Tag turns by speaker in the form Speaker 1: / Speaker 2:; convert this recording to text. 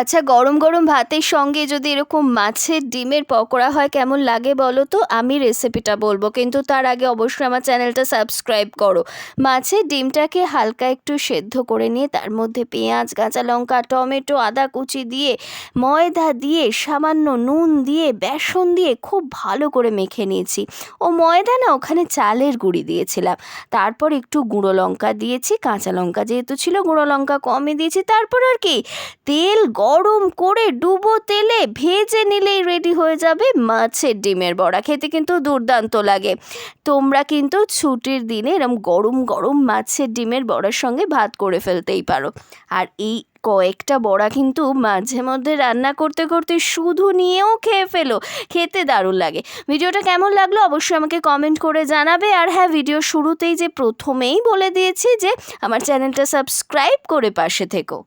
Speaker 1: আচ্ছা গরম গরম ভাতের সঙ্গে যদি এরকম মাছের ডিমের পকোড়া হয়, কেমন লাগে বলো তো? আমি রেসিপিটা বলব, কিন্তু তার আগে অবশ্যই আমার চ্যানেলটা সাবস্ক্রাইব করো। মাছের ডিমটাকে হালকা একটু সেদ্ধ করে নিয়ে, তার মধ্যে পেঁয়াজ, কাঁচা লঙ্কা, টমেটো, আদা কুচি দিয়ে, ময়দা দিয়ে, সামান্য নুন দিয়ে, বেসন দিয়ে খুব ভালো করে মেখে নিয়েছি। ও ময়দা না ওখানে চালের গুঁড়ি দিয়েছিলাম। তারপর একটু গুঁড়ো লঙ্কা দিয়েছি, কাঁচা লঙ্কা যেহেতু ছিল, গুঁড়ো লঙ্কা কমই দিয়েছি। তারপর আর কি, তেল গরম করে ডুবো তেলে ভেজে নিলেই রেডি হয়ে যাবে মাছের ডিমের বড়া। খেতে কিন্তু দুর্দান্ত লাগে। তোমরা কিন্তু ছুটির দিনে এরম গরম গরম মাছের ডিমের বড়ার সঙ্গে ভাত করে ফেলতেই পারো। আর এই কয়েকটা বড়া কিন্তু মাঝে মধ্যে রান্না করতে করতে শুধু নিয়েও খেয়ে ফেলো। খেতে দারুণ লাগে। ভিডিওটা কেমন লাগল অবশ্যই আমাকে কমেন্ট করে জানাবে। আর হ্যাঁ ভিডিও শুরুতেই যে প্রথমেই বলে দিয়েছি যে আমার চ্যানেলটা সাবস্ক্রাইব করে পাশে থেকো।